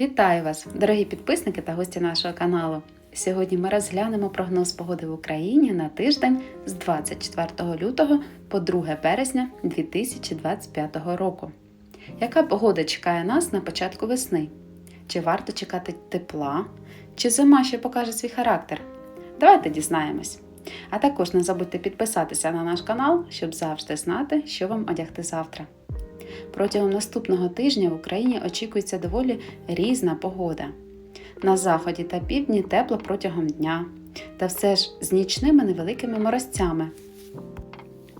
Вітаю вас, дорогі підписники та гості нашого каналу. Сьогодні ми розглянемо прогноз погоди в Україні на тиждень з 24 лютого по 2 березня 2025 року. Яка погода чекає нас на початку весни? Чи варто чекати тепла? Чи зима ще покаже свій характер? Давайте дізнаємось. А також не забудьте підписатися на наш канал, щоб завжди знати, що вам одягти завтра. Протягом наступного тижня в Україні очікується доволі різна погода. На заході та півдні тепло протягом дня, та все ж з нічними невеликими морозцями.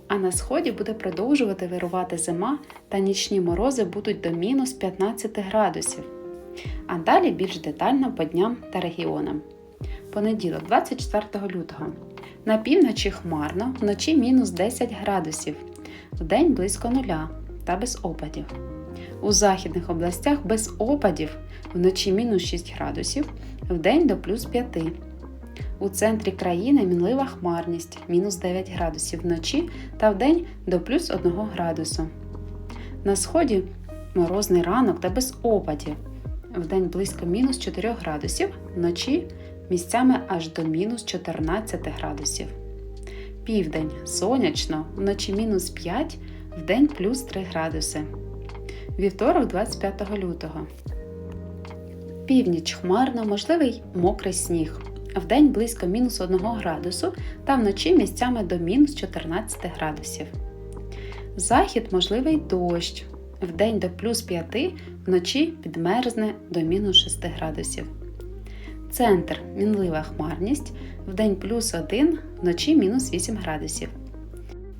А на сході буде продовжувати вирувати зима та нічні морози будуть до мінус 15 градусів. А далі більш детально по дням та регіонам. Понеділок, 24 лютого. На півночі хмарно, вночі мінус 10 градусів, вдень близько нуля та без опадів. У західних областях без опадів вночі мінус 6 градусів, вдень до плюс 5. У центрі країни мінлива хмарність мінус 9 градусів вночі та вдень до плюс 1 градусу. На сході морозний ранок та без опадів. Вдень близько мінус 4 градусів, вночі місцями аж до мінус 14 градусів. Південь сонячно, вночі мінус 5, вдень плюс 3 градуси. Вівторок 25 лютого. Північ хмарно, можливий мокрий сніг. Вдень близько мінус 1 градусу та вночі місцями до мінус 14 градусів. Захід можливий дощ. Вдень до плюс 5, вночі підмерзне до мінус 6 градусів. Центр мінлива хмарність, вдень плюс 1, вночі мінус 8 градусів.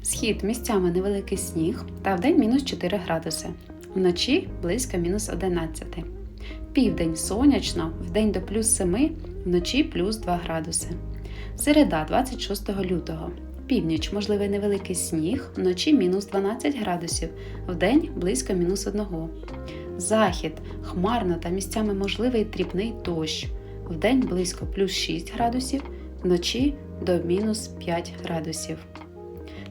Схід місцями невеликий сніг та вдень мінус 4 градуси. Вночі близько мінус 11. Південь сонячно, вдень до плюс 7, вночі плюс 2 градуси. Середа 26 лютого. Північ можливий невеликий сніг, вночі мінус 12 градусів, вдень близько мінус 1. Захід хмарно та місцями можливий дрібний дощ. Вдень близько плюс 6 градусів, вночі до мінус 5 градусів.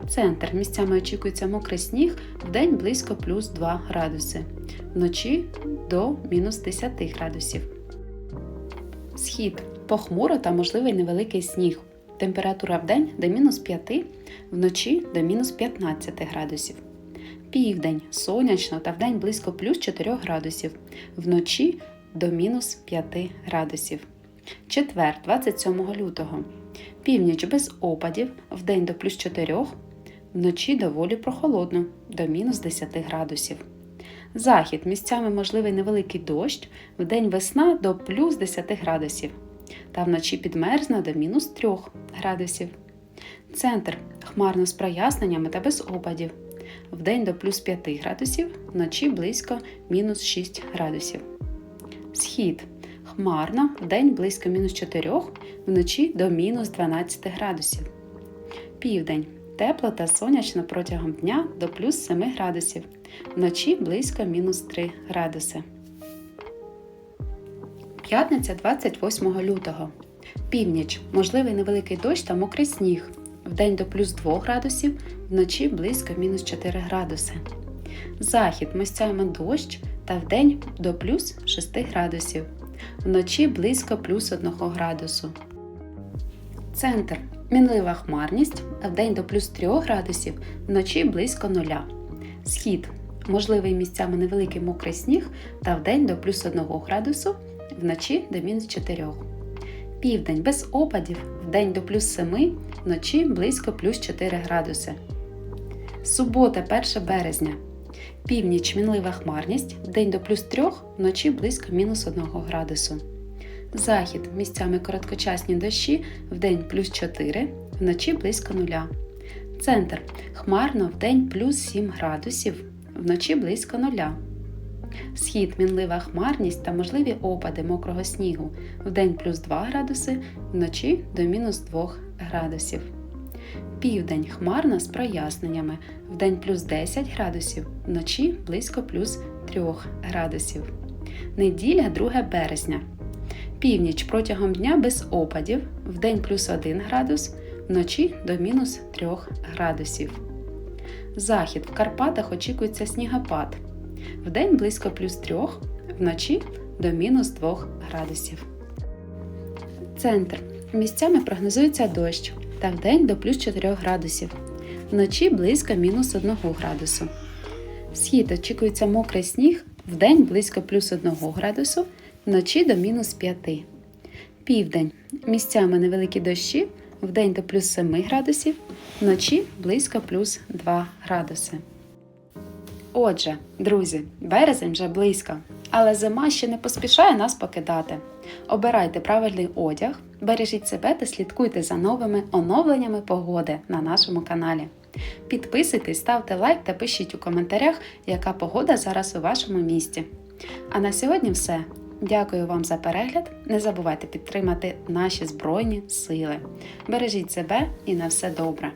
Центр місцями очікується мокрий сніг, вдень близько плюс 2 градуси, вночі до мінус 10 градусів. Схід похмуро та можливий невеликий сніг. Температура вдень до мінус 5, вночі до мінус 15 градусів. Південь сонячно та вдень близько плюс 4 градусів, вночі до мінус 5 градусів. Четвер, 27 лютого. Північ без опадів, вдень до плюс 4, вночі доволі прохолодно до мінус 10 градусів. Захід місцями можливий невеликий дощ, вдень весна до плюс 10 градусів, та вночі підмерзне до мінус 3 градусів. Центр хмарно з проясненнями та без опадів. Вдень до плюс 5 градусів, вночі близько мінус 6 градусів. Схід хмарно, вдень близько мінус 4, вночі до мінус 12 градусів. Південь тепло та сонячно протягом дня до плюс 7 градусів, вночі близько мінус 3 градуси. П'ятниця 28 лютого. Північ можливий невеликий дощ та мокрий сніг. Вдень до плюс 2 градусів, вночі близько мінус 4 градуси. Захід місцями дощ та вдень до плюс 6 градусів, вночі близько плюс 1 градусу. Центр мінлива хмарність, вдень до плюс 3 градусів, вночі близько 0. Схід можливий місцями невеликий мокрий сніг та вдень до плюс 1 градусу, вночі до мінус 4. Південь без опадів, вдень до плюс 7, вночі близько плюс 4 градуси. Субота 1 березня. Північ мінлива хмарність, вдень до плюс 3, вночі близько мінус 1 градусу. Захід місцями короткочасні дощі, вдень плюс 4, вночі близько 0. Центр хмарно вдень плюс 7 градусів, вночі близько 0. Схід мінлива хмарність та можливі опади мокрого снігу, вдень плюс 2 градуси, вночі до мінус 2 градусів. Південь хмарно з проясненнями, вдень плюс 10 градусів, вночі близько плюс 3 градусів. Неділя 2 березня. Північ протягом дня без опадів, вдень плюс 1 градус, вночі до мінус 3 градусів. Захід в Карпатах очікується снігопад. Вдень близько плюс 3, вночі до мінус 2 градусів. Центр. Місцями прогнозується дощ та вдень до плюс 4 градусів. Вночі близько мінус 1 градусу. Схід очікується мокрий сніг, вдень близько плюс 1 градусу, вночі до мінус 5. Південь. Місцями невеликі дощі, вдень до плюс 7 градусів, вночі близько плюс 2 градуси. Отже, друзі, березень вже близько, але зима ще не поспішає нас покидати. Обирайте правильний одяг, бережіть себе та слідкуйте за новими оновленнями погоди на нашому каналі. Підписуйтесь, ставте лайк та пишіть у коментарях, яка погода зараз у вашому місті. А на сьогодні все. Дякую вам за перегляд. Не забувайте підтримати наші Збройні Сили. Бережіть себе і на все добре!